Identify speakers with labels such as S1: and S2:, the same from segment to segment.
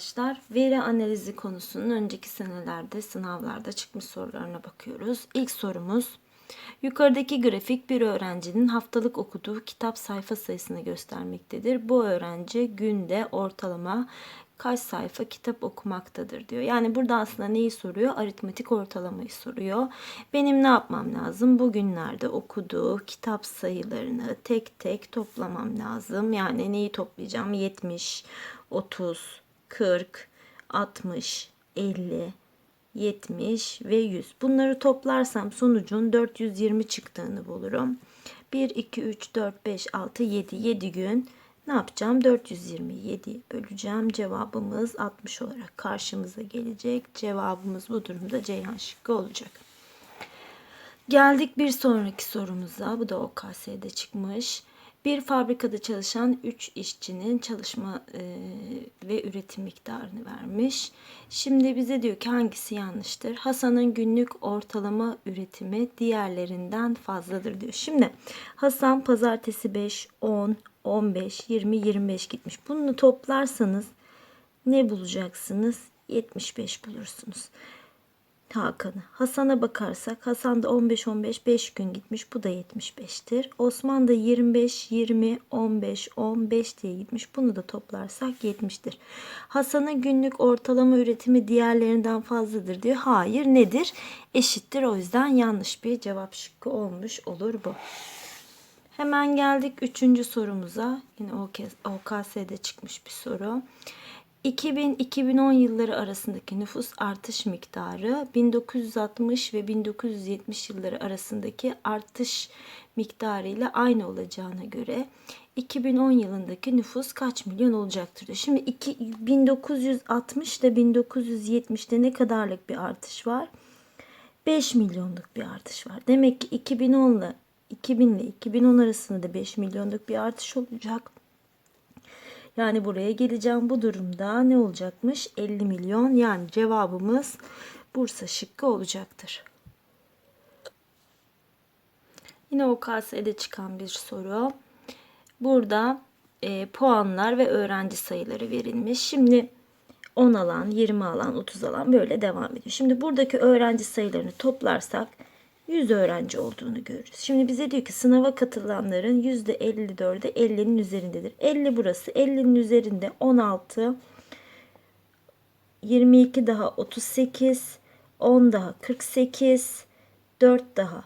S1: arkadaşlar. Veri analizi konusunun önceki senelerde sınavlarda çıkmış sorularına bakıyoruz. İlk sorumuz Yukarıdaki grafik bir öğrencinin haftalık okuduğu kitap sayfa sayısını göstermektedir. Bu öğrenci günde ortalama kaç sayfa kitap okumaktadır diyor. Yani burada aslında neyi soruyor? Aritmetik ortalamayı soruyor. Benim ne yapmam lazım? Bugünlerde okuduğu kitap sayılarını tek tek toplamam lazım. Yani neyi toplayacağım? 70, 30, 40, 60, 50, 70 ve 100. Bunları toplarsam sonucun 420 çıktığını bulurum. 1, 2, 3, 4, 5, 6, 7. 7 gün ne yapacağım? 427 böleceğim. Cevabımız 60 olarak karşımıza gelecek. Cevabımız bu durumda Ceyhan şıkkı olacak. Geldik bir sonraki sorumuza. Bu da OKS'de çıkmış. Bir fabrikada çalışan 3 işçinin çalışma e, ve üretim miktarını vermiş. Şimdi bize diyor ki hangisi yanlıştır? Hasan'ın günlük ortalama üretimi diğerlerinden fazladır diyor. Şimdi Hasan pazartesi 5, 10, 15, 20, 25 gitmiş. Bunu toplarsanız ne bulacaksınız? 75 bulursunuz. Hakan'ı. Hasan'a bakarsak Hasan da 15-15 5 gün gitmiş. Bu da 75'tir. Osman da 25, 20, 15, 15 diye gitmiş. Bunu da toplarsak 70'tir. Hasan'ın günlük ortalama üretimi diğerlerinden fazladır diyor. Hayır nedir? Eşittir. O yüzden yanlış bir cevap şıkkı olmuş olur bu. Hemen geldik üçüncü sorumuza. Yine OKS'de çıkmış bir soru. 2000-2010 yılları arasındaki nüfus artış miktarı 1960 ve 1970 yılları arasındaki artış miktarı ile aynı olacağına göre 2010 yılındaki nüfus kaç milyon olacaktır. Şimdi iki, 1960 ile 1970'te ne kadarlık bir artış var? 5 milyonluk bir artış var. Demek ki 2010 ile 2000 ile 2010 arasında da 5 milyonluk bir artış olacak. Yani buraya geleceğim. Bu durumda ne olacakmış? 50 milyon. Yani cevabımız Bursa şıkkı olacaktır. Yine OKS'de çıkan bir soru. Burada e, puanlar ve öğrenci sayıları verilmiş. Şimdi 10 alan, 20 alan, 30 alan böyle devam ediyor. Şimdi buradaki öğrenci sayılarını toplarsak 100 öğrenci olduğunu görürüz. Şimdi bize diyor ki sınava katılanların %54'ü 50'nin üzerindedir. 50 burası. 50'nin üzerinde 16, 22 daha 38, 10 daha 48, 4 daha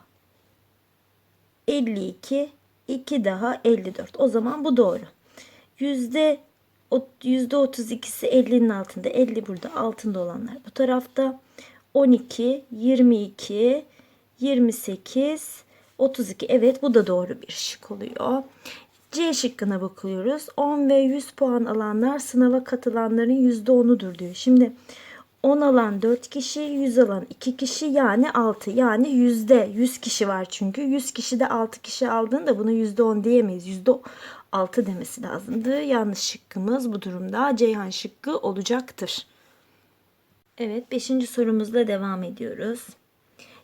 S1: 52, 2 daha 54. O zaman bu doğru. Yüzde 32'si 50'nin altında. 50 burada altında olanlar. Bu tarafta 12, 22, 28, 32. Evet bu da doğru bir şık oluyor. C şıkkına bakıyoruz. 10 ve 100 puan alanlar sınava katılanların %10'udur diyor. Şimdi 10 alan 4 kişi, 100 alan 2 kişi yani 6. Yani yüzde 100 kişi var çünkü. 100 kişi de 6 kişi aldığında bunu %10 diyemeyiz. %6 demesi lazımdı. Yanlış şıkkımız bu durumda Ceyhan şıkkı olacaktır. Evet 5. sorumuzla devam ediyoruz.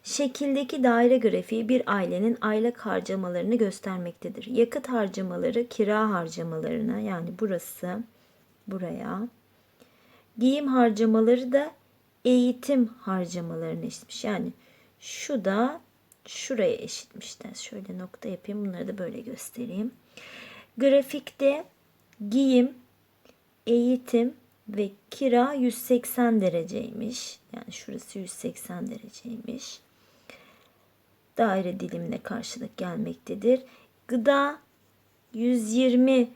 S1: Şekildeki daire grafiği bir ailenin aylık harcamalarını göstermektedir. Yakıt harcamaları kira harcamalarına yani burası buraya. Giyim harcamaları da eğitim harcamalarına eşitmiş. Yani şu da şuraya eşitmişler. Şöyle nokta yapayım. Bunları da böyle göstereyim. Grafikte giyim, eğitim ve kira 180 dereceymiş. Yani şurası 180 dereceymiş daire dilimine karşılık gelmektedir. Gıda 120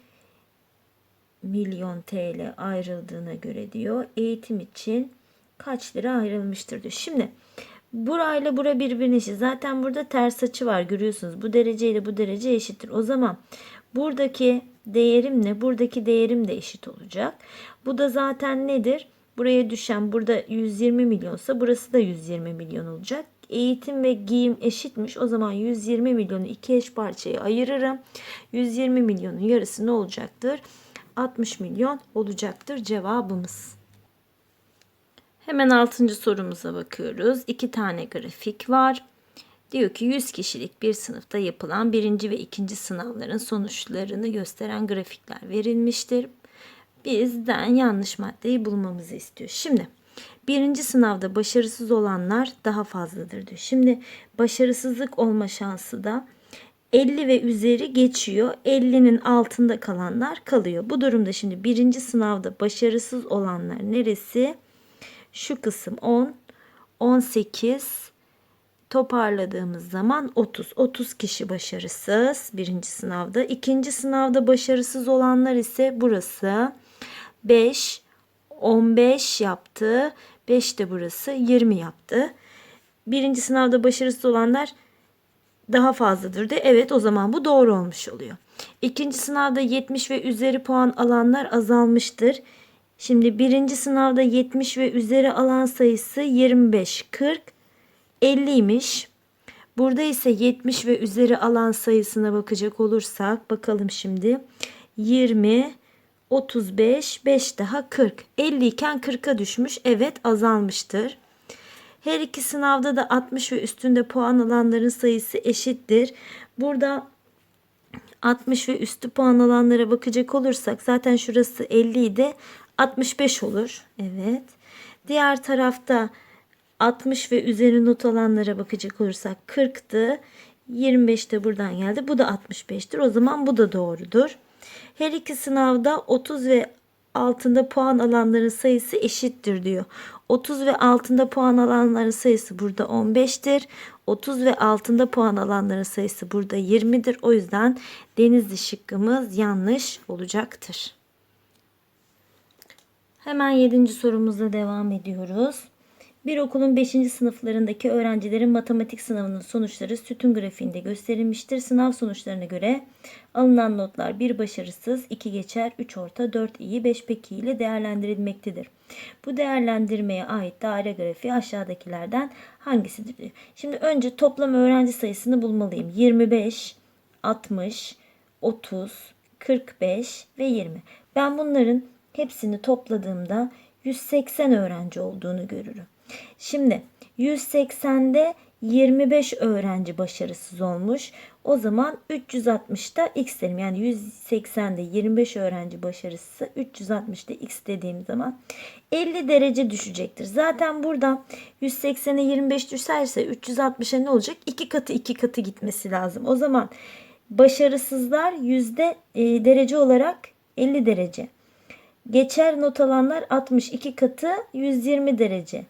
S1: milyon TL ayrıldığına göre diyor. Eğitim için kaç lira ayrılmıştır diyor. Şimdi burayla bura birbirine eşit. Zaten burada ters açı var görüyorsunuz. Bu dereceyle bu derece eşittir. O zaman buradaki değerimle buradaki değerim de eşit olacak. Bu da zaten nedir? Buraya düşen burada 120 milyonsa burası da 120 milyon olacak eğitim ve giyim eşitmiş. O zaman 120 milyonu iki eş parçaya ayırırım. 120 milyonun yarısı ne olacaktır? 60 milyon olacaktır cevabımız. Hemen 6. sorumuza bakıyoruz. İki tane grafik var. Diyor ki 100 kişilik bir sınıfta yapılan birinci ve ikinci sınavların sonuçlarını gösteren grafikler verilmiştir. bizden yanlış maddeyi bulmamızı istiyor. Şimdi birinci sınavda başarısız olanlar daha fazladır diyor. Şimdi başarısızlık olma şansı da 50 ve üzeri geçiyor. 50'nin altında kalanlar kalıyor. Bu durumda şimdi birinci sınavda başarısız olanlar neresi? Şu kısım 10, 18, toparladığımız zaman 30. 30 kişi başarısız birinci sınavda. İkinci sınavda başarısız olanlar ise burası 5, 15 yaptı. 5 de burası 20 yaptı. Birinci sınavda başarısız olanlar daha fazladır de evet o zaman bu doğru olmuş oluyor. İkinci sınavda 70 ve üzeri puan alanlar azalmıştır. Şimdi birinci sınavda 70 ve üzeri alan sayısı 25, 40, 50'ymiş. Burada ise 70 ve üzeri alan sayısına bakacak olursak bakalım şimdi. 20, 35, 5 daha 40. 50 iken 40'a düşmüş. Evet azalmıştır. Her iki sınavda da 60 ve üstünde puan alanların sayısı eşittir. Burada 60 ve üstü puan alanlara bakacak olursak zaten şurası 50 idi. 65 olur. Evet. Diğer tarafta 60 ve üzeri not alanlara bakacak olursak 40'tı. 25 de buradan geldi. Bu da 65'tir. O zaman bu da doğrudur. Her iki sınavda 30 ve altında puan alanların sayısı eşittir diyor. 30 ve altında puan alanların sayısı burada 15'tir. 30 ve altında puan alanların sayısı burada 20'dir. O yüzden denizli şıkkımız yanlış olacaktır. Hemen 7. sorumuzla devam ediyoruz. Bir okulun 5. sınıflarındaki öğrencilerin matematik sınavının sonuçları sütun grafiğinde gösterilmiştir. Sınav sonuçlarına göre alınan notlar 1 başarısız, 2 geçer, 3 orta, 4 iyi, 5 pek iyi ile değerlendirilmektedir. Bu değerlendirmeye ait daire grafiği aşağıdakilerden hangisidir? Şimdi önce toplam öğrenci sayısını bulmalıyım. 25, 60, 30, 45 ve 20. Ben bunların hepsini topladığımda 180 öğrenci olduğunu görürüm. Şimdi 180'de 25 öğrenci başarısız olmuş. O zaman 360'da x derim. Yani 180'de 25 öğrenci başarısız 360'da x dediğim zaman 50 derece düşecektir. Zaten burada 180'e 25 düşerse 360'a ne olacak? 2 katı 2 katı gitmesi lazım. O zaman başarısızlar yüzde e, derece olarak 50 derece. Geçer not alanlar 62 katı 120 derece.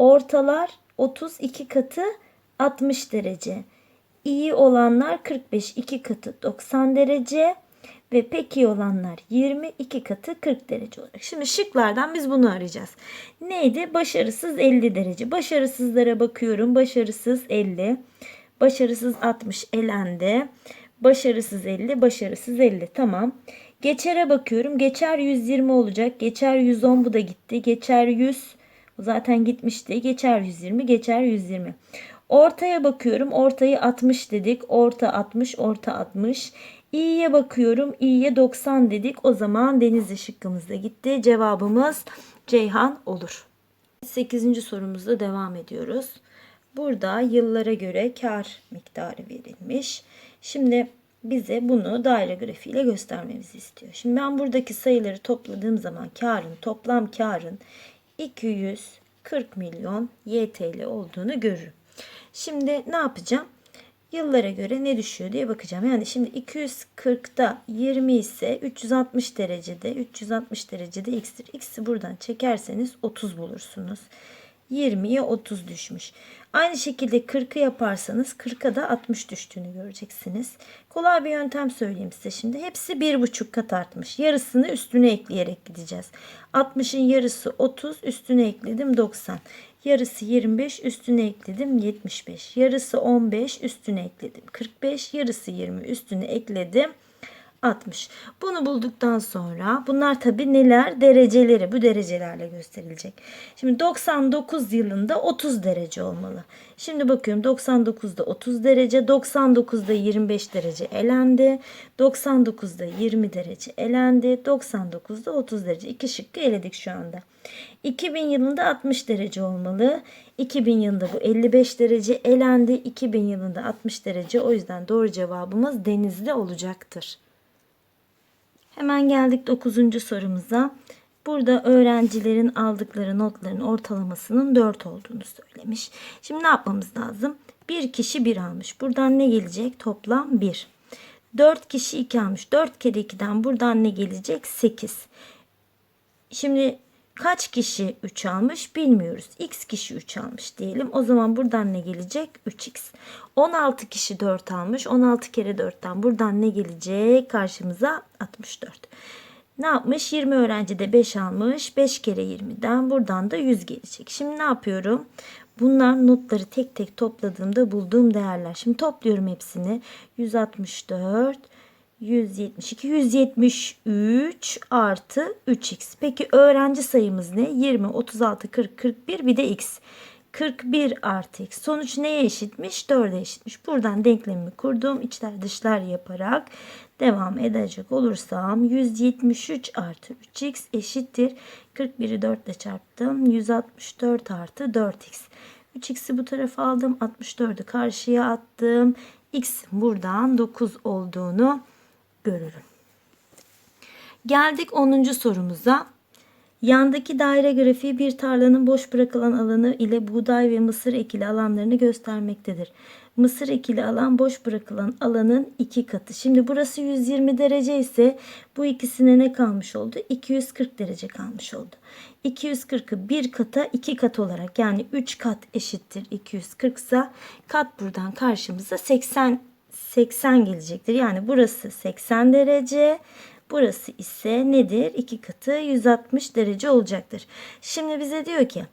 S1: Ortalar 32 katı 60 derece. İyi olanlar 45 2 katı 90 derece ve pek iyi olanlar 22 katı 40 derece olacak. Şimdi şıklardan biz bunu arayacağız. Neydi? Başarısız 50 derece. Başarısızlara bakıyorum. Başarısız 50. Başarısız 60 elendi. Başarısız 50, başarısız 50. Tamam. Geçer'e bakıyorum. Geçer 120 olacak. Geçer 110 bu da gitti. Geçer 100 zaten gitmişti. Geçer 120, geçer 120. Ortaya bakıyorum. Ortayı 60 dedik. Orta 60, orta 60. İyiye bakıyorum. İyiye 90 dedik. O zaman Denizli şıkkımız da gitti. Cevabımız Ceyhan olur. 8. sorumuzda devam ediyoruz. Burada yıllara göre kar miktarı verilmiş. Şimdi bize bunu daire grafiğiyle göstermemizi istiyor. Şimdi ben buradaki sayıları topladığım zaman karın, toplam karın 240 milyon YTL olduğunu görürüm. Şimdi ne yapacağım? Yıllara göre ne düşüyor diye bakacağım. Yani şimdi 240'da 20 ise 360 derecede 360 derecede x'tir. X'i buradan çekerseniz 30 bulursunuz. 20'ye 30 düşmüş. Aynı şekilde 40'ı yaparsanız 40'a da 60 düştüğünü göreceksiniz. Kolay bir yöntem söyleyeyim size şimdi. Hepsi 1,5 kat artmış. Yarısını üstüne ekleyerek gideceğiz. 60'ın yarısı 30 üstüne ekledim 90. Yarısı 25 üstüne ekledim 75. Yarısı 15 üstüne ekledim 45. Yarısı 20 üstüne ekledim 60. Bunu bulduktan sonra bunlar tabi neler? Dereceleri. Bu derecelerle gösterilecek. Şimdi 99 yılında 30 derece olmalı. Şimdi bakıyorum 99'da 30 derece, 99'da 25 derece elendi. 99'da 20 derece elendi. 99'da 30 derece. İki şıkkı eledik şu anda. 2000 yılında 60 derece olmalı. 2000 yılında bu 55 derece elendi. 2000 yılında 60 derece. O yüzden doğru cevabımız denizli olacaktır. Hemen geldik 9. sorumuza. Burada öğrencilerin aldıkları notların ortalamasının 4 olduğunu söylemiş. Şimdi ne yapmamız lazım? Bir kişi 1 almış. Buradan ne gelecek? Toplam 1. 4 kişi 2 almış. 4 kere 2'den buradan ne gelecek? 8. Şimdi kaç kişi 3 almış bilmiyoruz. X kişi 3 almış diyelim. O zaman buradan ne gelecek? 3x. 16 kişi 4 almış. 16 kere 4'ten buradan ne gelecek? Karşımıza 64. Ne yapmış? 20 öğrenci de 5 almış. 5 kere 20'den buradan da 100 gelecek. Şimdi ne yapıyorum? Bunlar notları tek tek topladığımda bulduğum değerler. Şimdi topluyorum hepsini. 164, 172, 173 artı 3x. Peki öğrenci sayımız ne? 20, 36, 40, 41 bir de x. 41 artı x. Sonuç neye eşitmiş? 4'e eşitmiş. Buradan denklemimi kurdum. İçler dışlar yaparak devam edecek olursam 173 artı 3x eşittir. 41'i 4 ile çarptım. 164 artı 4x. 3x'i bu tarafa aldım. 64'ü karşıya attım. x buradan 9 olduğunu görürüm. Geldik 10. sorumuza. Yandaki daire grafiği bir tarlanın boş bırakılan alanı ile buğday ve mısır ekili alanlarını göstermektedir. Mısır ekili alan boş bırakılan alanın iki katı. Şimdi burası 120 derece ise bu ikisine ne kalmış oldu? 240 derece kalmış oldu. 240'ı bir kata iki kat olarak yani 3 kat eşittir 240 ise kat buradan karşımıza 80 80 gelecektir. Yani burası 80 derece. Burası ise nedir? 2 katı 160 derece olacaktır. Şimdi bize diyor ki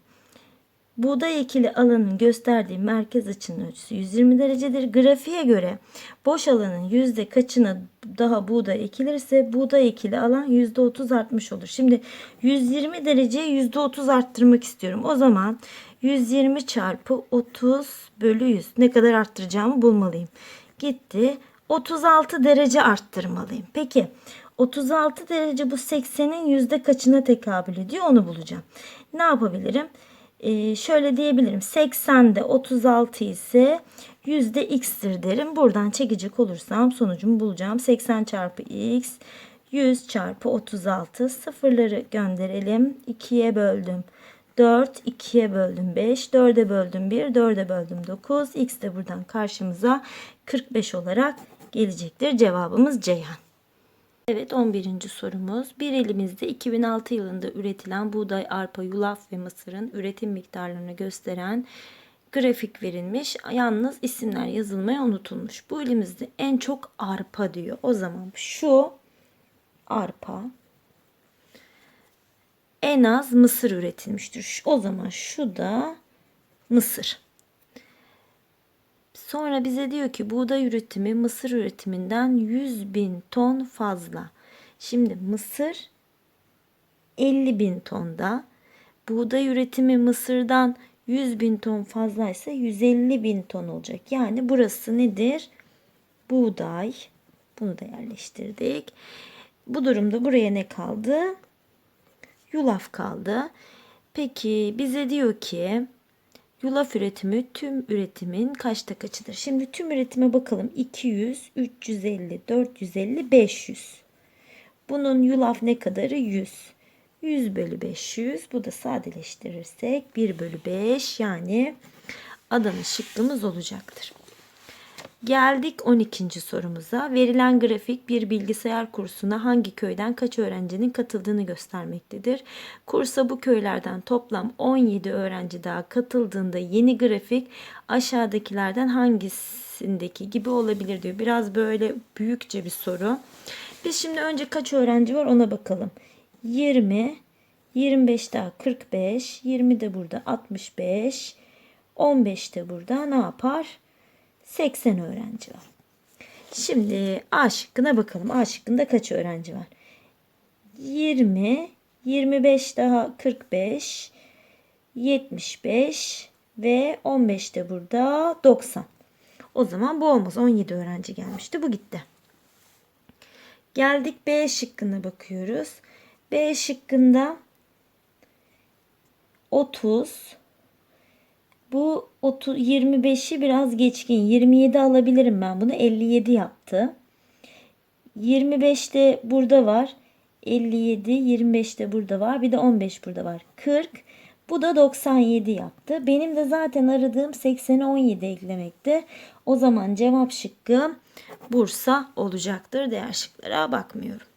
S1: buğday ekili alanın gösterdiği merkez açının ölçüsü 120 derecedir. Grafiğe göre boş alanın yüzde kaçına daha buğday ekilirse buğday ekili alan yüzde 30 artmış olur. Şimdi 120 dereceye yüzde 30 arttırmak istiyorum. O zaman 120 çarpı 30 bölü 100 ne kadar arttıracağımı bulmalıyım. Gitti 36 derece arttırmalıyım. Peki 36 derece bu 80'in yüzde kaçına tekabül ediyor onu bulacağım. Ne yapabilirim? Ee, şöyle diyebilirim. 80'de 36 ise yüzde x'tir derim. Buradan çekecek olursam sonucumu bulacağım. 80 çarpı x 100 çarpı 36 sıfırları gönderelim. 2'ye böldüm. 4, 2'ye böldüm 5, 4'e böldüm 1, 4'e böldüm 9. X de buradan karşımıza 45 olarak gelecektir. Cevabımız Ceyhan. Evet 11. sorumuz. Bir elimizde 2006 yılında üretilen buğday, arpa, yulaf ve mısırın üretim miktarlarını gösteren grafik verilmiş. Yalnız isimler yazılmaya unutulmuş. Bu elimizde en çok arpa diyor. O zaman şu arpa en az mısır üretilmiştir. O zaman şu da mısır. Sonra bize diyor ki buğday üretimi mısır üretiminden 100 bin ton fazla. Şimdi mısır 50 bin tonda. Buğday üretimi mısırdan 100 bin ton fazlaysa 150 bin ton olacak. Yani burası nedir? Buğday. Bunu da yerleştirdik. Bu durumda buraya ne kaldı? Yulaf kaldı. Peki bize diyor ki Yulaf üretimi tüm üretimin kaçta kaçıdır? Şimdi tüm üretime bakalım. 200, 350, 450, 500. Bunun yulaf ne kadarı? 100. 100 bölü 500. Bu da sadeleştirirsek 1 bölü 5 yani Adana şıkkımız olacaktır. Geldik 12. sorumuza. Verilen grafik bir bilgisayar kursuna hangi köyden kaç öğrencinin katıldığını göstermektedir. Kursa bu köylerden toplam 17 öğrenci daha katıldığında yeni grafik aşağıdakilerden hangisindeki gibi olabilir diyor. Biraz böyle büyükçe bir soru. Biz şimdi önce kaç öğrenci var ona bakalım. 20, 25 daha 45, 20 de burada 65, 15 de burada ne yapar? 80 öğrenci var. Şimdi A şıkkına bakalım. A şıkkında kaç öğrenci var? 20, 25 daha 45, 75 ve 15 de burada 90. O zaman bu olmaz. 17 öğrenci gelmişti. Bu gitti. Geldik B şıkkına bakıyoruz. B şıkkında 30, bu 30, 25'i biraz geçkin. 27 alabilirim ben bunu. 57 yaptı. 25 de burada var. 57, 25 de burada var. Bir de 15 burada var. 40. Bu da 97 yaptı. Benim de zaten aradığım 80'e 17 eklemekti. O zaman cevap şıkkı Bursa olacaktır. Diğer şıklara bakmıyorum.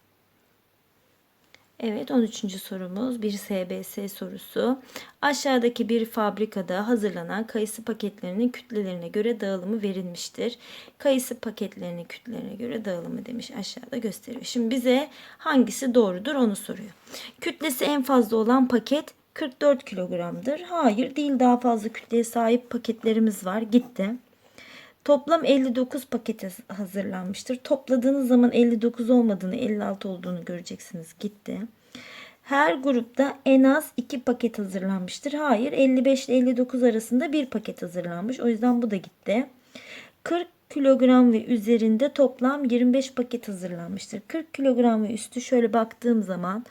S1: Evet 13. sorumuz bir SBS sorusu. Aşağıdaki bir fabrikada hazırlanan kayısı paketlerinin kütlelerine göre dağılımı verilmiştir. Kayısı paketlerinin kütlelerine göre dağılımı demiş aşağıda gösteriyor. Şimdi bize hangisi doğrudur onu soruyor. Kütlesi en fazla olan paket 44 kilogramdır. Hayır değil daha fazla kütleye sahip paketlerimiz var. Gitti. Toplam 59 paket hazırlanmıştır. Topladığınız zaman 59 olmadığını, 56 olduğunu göreceksiniz. Gitti. Her grupta en az 2 paket hazırlanmıştır. Hayır, 55 ile 59 arasında bir paket hazırlanmış. O yüzden bu da gitti. 40 kilogram ve üzerinde toplam 25 paket hazırlanmıştır. 40 kilogram ve üstü şöyle baktığım zaman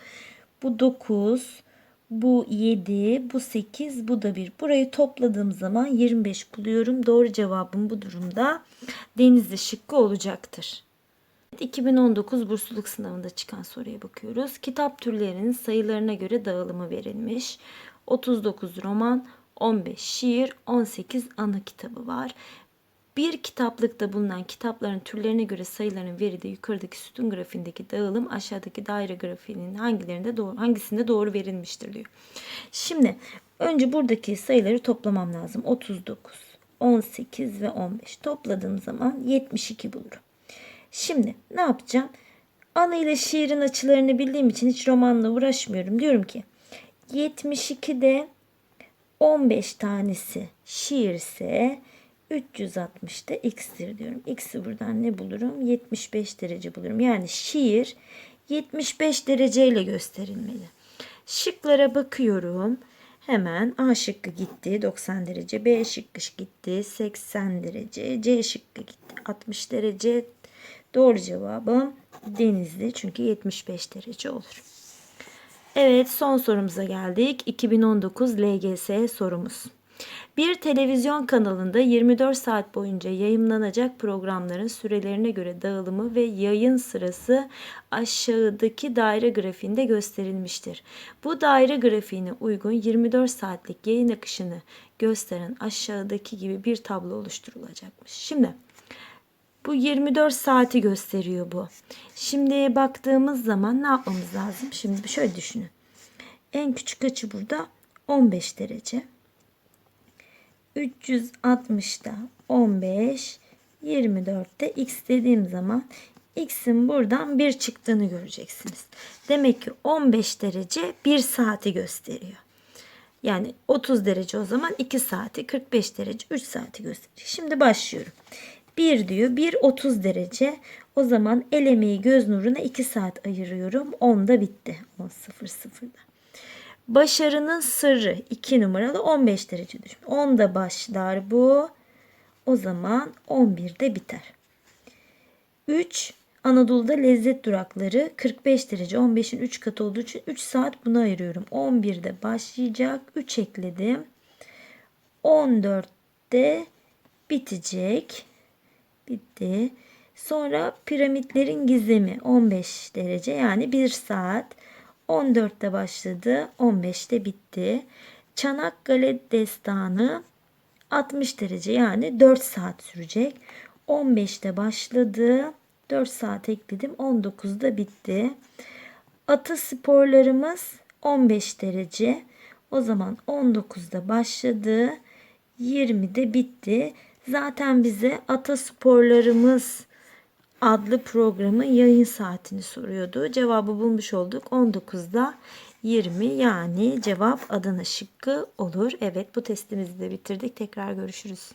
S1: bu 9, bu 7, bu 8, bu da 1. Burayı topladığım zaman 25 buluyorum. Doğru cevabım bu durumda Denizli şıkkı olacaktır. 2019 bursluluk sınavında çıkan soruya bakıyoruz. Kitap türlerinin sayılarına göre dağılımı verilmiş. 39 roman, 15 şiir, 18 ana kitabı var. Bir kitaplıkta bulunan kitapların türlerine göre sayıların verildiği yukarıdaki sütun grafiğindeki dağılım aşağıdaki daire grafiğinin hangilerinde doğru, hangisinde doğru verilmiştir diyor. Şimdi önce buradaki sayıları toplamam lazım. 39, 18 ve 15 topladığım zaman 72 bulurum. Şimdi ne yapacağım? Ana ile şiirin açılarını bildiğim için hiç romanla uğraşmıyorum. Diyorum ki 72'de 15 tanesi şiirse 360'da x'tir diyorum. X'i buradan ne bulurum? 75 derece bulurum. Yani şiir 75 dereceyle gösterilmeli. Şıklara bakıyorum. Hemen A şıkkı gitti 90 derece, B şıkkı gitti 80 derece, C şıkkı gitti 60 derece. Doğru cevabım Denizli çünkü 75 derece olur. Evet son sorumuza geldik. 2019 LGS sorumuz. Bir televizyon kanalında 24 saat boyunca yayınlanacak programların sürelerine göre dağılımı ve yayın sırası aşağıdaki daire grafiğinde gösterilmiştir. Bu daire grafiğine uygun 24 saatlik yayın akışını gösteren aşağıdaki gibi bir tablo oluşturulacakmış. Şimdi bu 24 saati gösteriyor bu. Şimdi baktığımız zaman ne yapmamız lazım? Şimdi şöyle düşünün. En küçük açı burada 15 derece. 360'da 15, 24'te x dediğim zaman x'in buradan bir çıktığını göreceksiniz. Demek ki 15 derece 1 saati gösteriyor. Yani 30 derece o zaman 2 saati, 45 derece 3 saati gösteriyor. Şimdi başlıyorum. 1 diyor. 1 30 derece. O zaman el emeği göz nuruna 2 saat ayırıyorum. 10'da bitti. 10.00'da. Başarının sırrı 2 numaralı 15 derece düşün. 10'da başlar bu. O zaman 11'de biter. 3 Anadolu'da lezzet durakları 45 derece 15'in 3 katı olduğu için 3 saat buna ayırıyorum. 11'de başlayacak. 3 ekledim. 14'te bitecek. Bitti. Sonra piramitlerin gizemi 15 derece yani 1 saat. 14'te başladı, 15'te bitti. Çanakkale destanı 60 derece yani 4 saat sürecek. 15'te başladı, 4 saat ekledim, 19'da bitti. Atı sporlarımız 15 derece. O zaman 19'da başladı, 20'de bitti. Zaten bize atasporlarımız adlı programın yayın saatini soruyordu. Cevabı bulmuş olduk. 19'da 20 yani cevap Adana şıkkı olur. Evet bu testimizi de bitirdik. Tekrar görüşürüz.